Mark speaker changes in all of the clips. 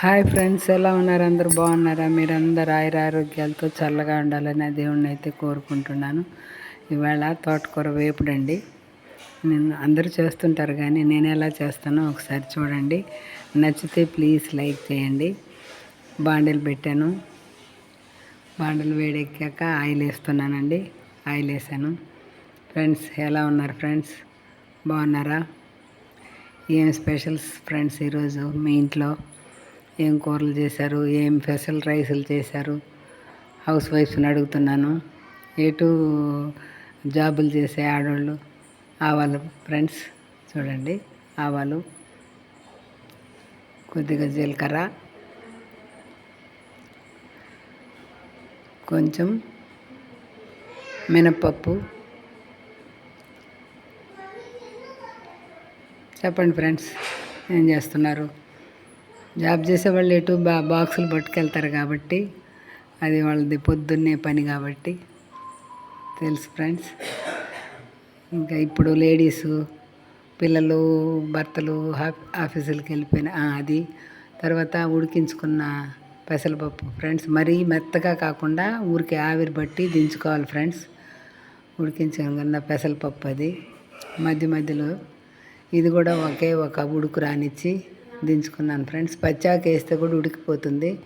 Speaker 1: Hi friends ఎలా ఉన్నారు? అందరు బాగున్నారా? మీరందరూ ఆయుర ఆరోగ్యాలతో చల్లగా ఉండాలని దేవుణ్ణి అయితే కోరుకుంటున్నాను. ఇవాళ తోటకూర వేపుడండి. నేను అందరూ చేస్తుంటారు కానీ నేను ఎలా చేస్తానో ఒకసారి చూడండి. నచ్చితే ప్లీజ్ లైక్ చేయండి. బాండీలు పెట్టాను. బాండలు వేడెక్కాక ఆయిల్ వేస్తున్నానండి. ఆయిల్ వేసాను. ఫ్రెండ్స్ ఎలా ఉన్నారు ఫ్రెండ్స్? బాగున్నారా? ఏం స్పెషల్స్ ఫ్రెండ్స్ ఈరోజు మీ ఇంట్లో? ఏం కూరలు చేశారు? ఏం స్పెషల్ రైసులు చేశారు? హౌస్ వైఫ్స్ని అడుగుతున్నాను. ఎటు జాబులు చేసే ఆడవాళ్ళు ఆవాలు. ఫ్రెండ్స్ చూడండి. ఆవాలు. కొద్దిగా జీలకర్ర. కొంచెం మినప్పప్పు. చెప్పండి ఫ్రెండ్స్ ఏం చేస్తున్నారు? జాబ్ చేసే వాళ్ళు ఎటు బా బాక్సులు పట్టుకెళ్తారు కాబట్టి అది వాళ్ళది పొద్దున్నే పని కాబట్టి తెలుసు ఫ్రెండ్స్. ఇంకా ఇప్పుడు లేడీసు పిల్లలు భర్తలు ఆఫీసులకు వెళ్ళిపోయిన అది. తర్వాత ఉడికించుకున్న పెసరపప్పు ఫ్రెండ్స్. మరీ మెత్తగా కాకుండా ఊరికి ఆవిరి బట్టి దించుకోవాలి ఫ్రెండ్స్. ఉడికించుకున్న పెసరపప్పు అది. మధ్య మధ్యలో ఇది కూడా ఒకే ఒక ఉడుకు రానిచ్చి దించుకున్నాను ఫ్రెండ్స్. పచ్చాకు వేస్తే కూడా ఉడికిపోతుంది.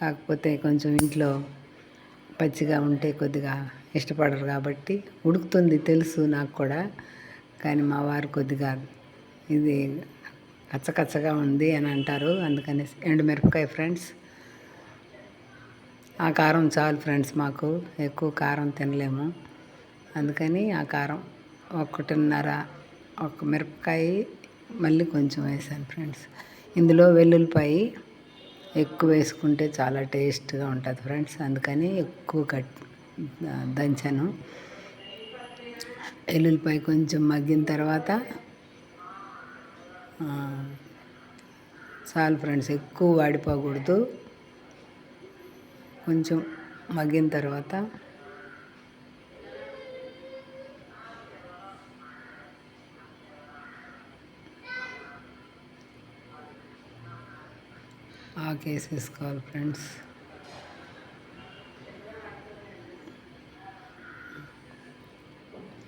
Speaker 1: కాకపోతే కొంచెం ఇంట్లో పచ్చిగా ఉంటే కొద్దిగా ఇష్టపడరు కాబట్టి ఉడుకుతుంది తెలుసు నాకు కూడా. కానీ మా వారు కొద్దిగా ఇది కచ్చకచ్చగా ఉంది అని అంటారు. అందుకని ఎండుమిరపకాయ ఫ్రెండ్స్. ఆ కారం చాలు ఫ్రెండ్స్ మాకు. ఎక్కువ కారం తినలేము. అందుకని ఆ కారం ఒకటిన్నర ఒక మిరపకాయ మళ్ళీ కొంచెం వేసాను ఫ్రెండ్స్. ఇందులో వెల్లుల్లిపాయ ఎక్కువ వేసుకుంటే చాలా టేస్ట్గా ఉంటుంది ఫ్రెండ్స్. అందుకని ఎక్కువ కట్ దంచాను. వెల్లుల్లిపాయ కొంచెం మగ్గిన తర్వాత చాలు ఫ్రెండ్స్ ఎక్కువ వాడిపోకూడదు. కొంచెం మగ్గిన తర్వాత ఆకేసేసుకోవాలి ఫ్రెండ్స్.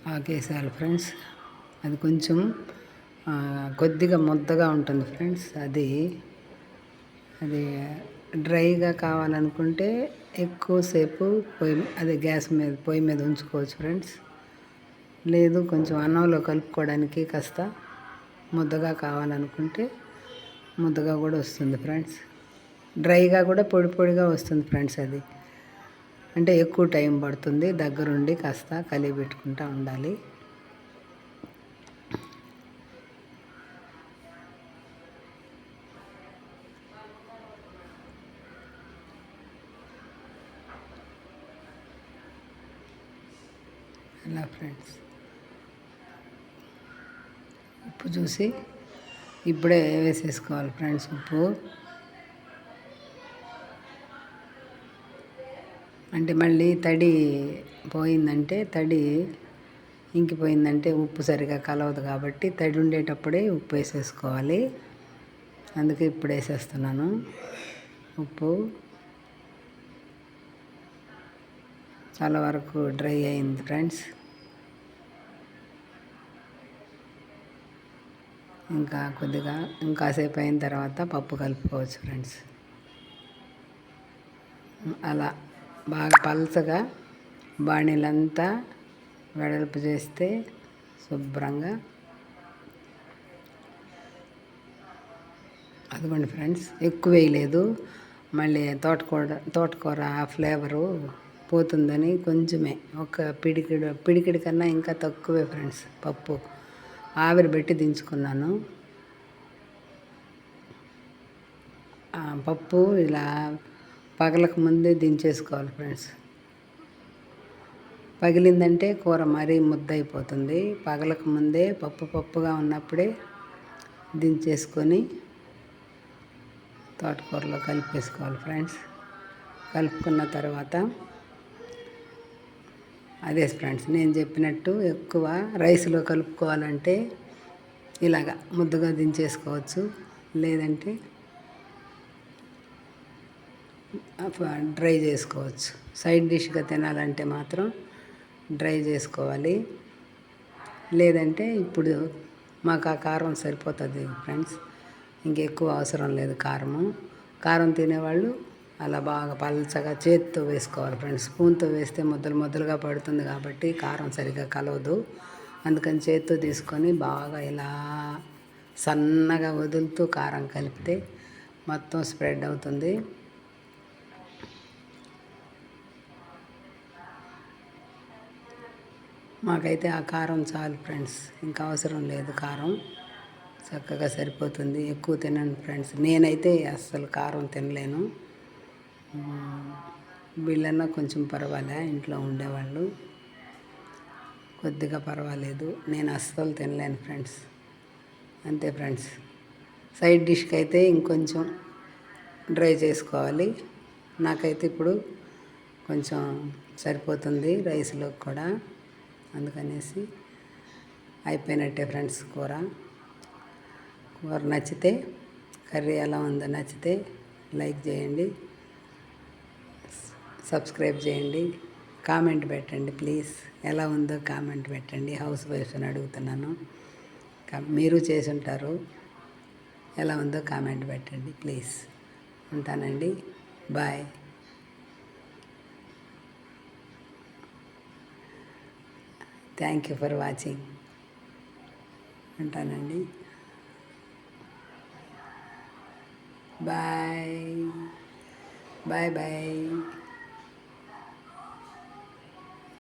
Speaker 1: ఆకేసేయాలి ఫ్రెండ్స్ అది కొంచెం కొద్దిగా ముద్దగా ఉంటుంది ఫ్రెండ్స్. అది అది డ్రైగా కావాలనుకుంటే ఎక్కువసేపు పొయ్యి అదే గ్యాస్ మీద పొయ్యి మీద ఉంచుకోవచ్చు ఫ్రెండ్స్. లేదు కొంచెం అన్నంలో కలుపుకోవడానికి కాస్త ముద్దగా కావాలనుకుంటే ముద్దగా కూడా వస్తుంది ఫ్రెండ్స్. డ్రైగా కూడా పొడి పొడిగా వస్తుంది ఫ్రెండ్స్ అది. అంటే ఎక్కువ టైం పడుతుంది దగ్గరుండి కాస్త కలిగి పెట్టుకుంటూ ఉండాలి. అలా ఫ్రెండ్స్. ఉప్పు చూసి ఇప్పుడే వేసేసుకోవాలి ఫ్రెండ్స్ ఉప్పు. అంటే మళ్ళీ తడి పోయిందంటే తడి ఇంకిపోయిందంటే ఉప్పు సరిగా కలవదు కాబట్టి తడి ఉండేటప్పుడే ఉప్పు వేసేసుకోవాలి. అందుకే ఇప్పుడు వేసేస్తున్నాను. ఉప్పు చాలా వరకు డ్రై అయింది ఫ్రెండ్స్. ఇంకా కొద్దిగా ఇంకాసేపు అయిన తర్వాత పప్పు కలుపుకోవచ్చు ఫ్రెండ్స్. అలా. బాగా పలచగా బాణీలంతా వెడల్పు చేస్తే శుభ్రంగా. అదిగోండి ఫ్రెండ్స్ ఎక్కువ వేయలేదు. మళ్ళీ తోటకూర తోటకూర ఫ్లేవరు పోతుందని కొంచెమే. ఒక పిడికిడు పిడికిడి కన్నా ఇంకా తక్కువే ఫ్రెండ్స్ పప్పు. ఆవిరి పెట్టి దించుకున్నాను. పప్పు ఇలా పగలకు ముందే దించేసుకోవాలి ఫ్రెండ్స్. పగిలిందంటే కూర మరీ ముద్ద అయిపోతుంది పగలకు ముందే పప్పు పప్పుగా ఉన్నప్పుడే దించేసుకొని తోటకూరలో కలిపేసుకోవాలి ఫ్రెండ్స్. కలుపుకున్న తర్వాత అదే ఫ్రెండ్స్ నేను చెప్పినట్టు ఎక్కువ రైస్లో కలుపుకోవాలంటే ఇలాగా ముద్దగా దించేసుకోవచ్చు. లేదంటే డ్రై చేసుకోవచ్చు. సైడ్ డిష్గా తినాలంటే మాత్రం డ్రై చేసుకోవాలి. లేదంటే ఇప్పుడు మాకు ఆ కారం సరిపోతుంది ఫ్రెండ్స్. ఇంకెక్కువ అవసరం లేదు కారము. కారం తినేవాళ్ళు అలా బాగా పల్చగా చేతితో వేసుకోవాలి ఫ్రెండ్స్. స్పూన్తో వేస్తే ముద్దలు ముద్దలుగా పడుతుంది కాబట్టి కారం సరిగ్గా కలవదు. అందుకని చేతితో తీసుకొని బాగా ఇలా సన్నగా వదులుతూ కారం కలిపితే మొత్తం స్ప్రెడ్ అవుతుంది. మాకైతే ఆ కారం చాలు ఫ్రెండ్స్. ఇంకా అవసరం లేదు కారం. చక్కగా సరిపోతుంది. ఎక్కువ తినను ఫ్రెండ్స్. నేనైతే అస్సలు కారం తినలేను. వీళ్ళన్నా కొంచెం పర్వాలే ఇంట్లో ఉండేవాళ్ళు. కొద్దిగా పర్వాలేదు. నేను అస్సలు తినలేను ఫ్రెండ్స్. అంతే ఫ్రెండ్స్. సైడ్ డిష్కి అయితే ఇంకొంచెం డ్రై చేసుకోవాలి. నాకైతే ఇప్పుడు కొంచెం సరిపోతుంది రైస్లో కూడా. అందుకనేసి అయిపోయినట్టే ఫ్రెండ్స్ కూర. కూర నచ్చితే కర్రీ ఎలా ఉందో నచ్చితే లైక్ చేయండి సబ్స్క్రైబ్ చేయండి కామెంట్ పెట్టండి ప్లీజ్. ఎలా ఉందో కామెంట్ పెట్టండి. హౌస్ వైఫ్ అని అడుగుతున్నాను. మీరు చేసి ఉంటారు ఎలా ఉందో కామెంట్ పెట్టండి ప్లీజ్. ఉంటానండి. Bye. Thank you for watching ఉంటానండి. Bye bye bye